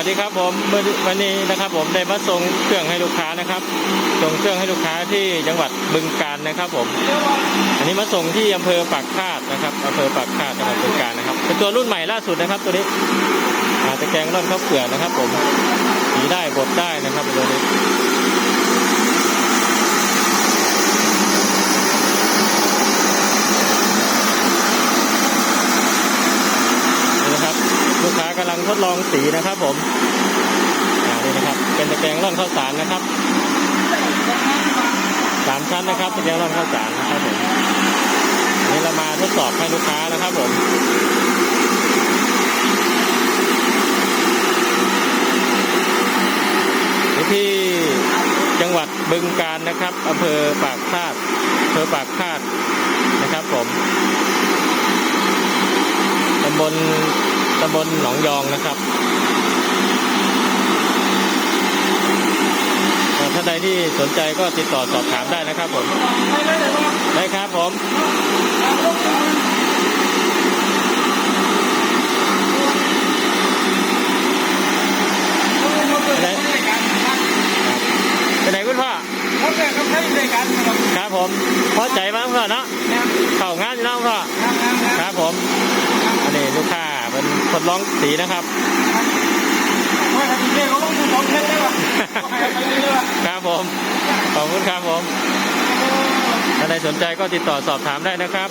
วัสดีครับผมวันนี้นะครับผมได้มาส่งเครื่องให้ลูกค้านะครับ ส่งเครื่องให้ลูกค้าที่จังหวัดบึงกาฬนะครับผม อันนี้มาส่งที่อำเภอปากคาดนะครับอำเภอปากคาดจังหวัดบึงกาฬนะครับ เป็นตัวรุ่นใหม่ล่าสุดนะครับ ตัวนี้อาตะแกรงร่อนข้าวเปลือกนะครับ ผมสีได้บดได้นะครับตัวนี้นะครับลูกค้ากำลัง ทดลองสีนะครับ ผมอ่านี่นะครับ เป็นตะแกรงร่อนข้าวสารนะครับสามชั้นนะครับตะแกรงร่อนข้าวสารนะครับผมอันนี้เรามาทดสอบให้ลูกค้านะครับ ผมที่จังหวัดบึงกาฬนะครับอำเภอปากคาดอำเภอปากคาดนะครับผมตำบล ตำบลหนองยองนะครับท่านใดที่สนใจก็ติดต่อสอบถามได้นะครับผมได้ครับผมไปไหนไหนคุณพ่อครับผมพอใจมากพ่อเนาะเข้างานอยู่เนาะพ่อครับผม ทดลองสีนะครับไม่ครับพี่เจ๊เขาต้องดูองเทสได้ป่ะครับผม ขอบคุณครับผม ถ้าใครสนใจก็ติดต่อสอบถามได้นะครับ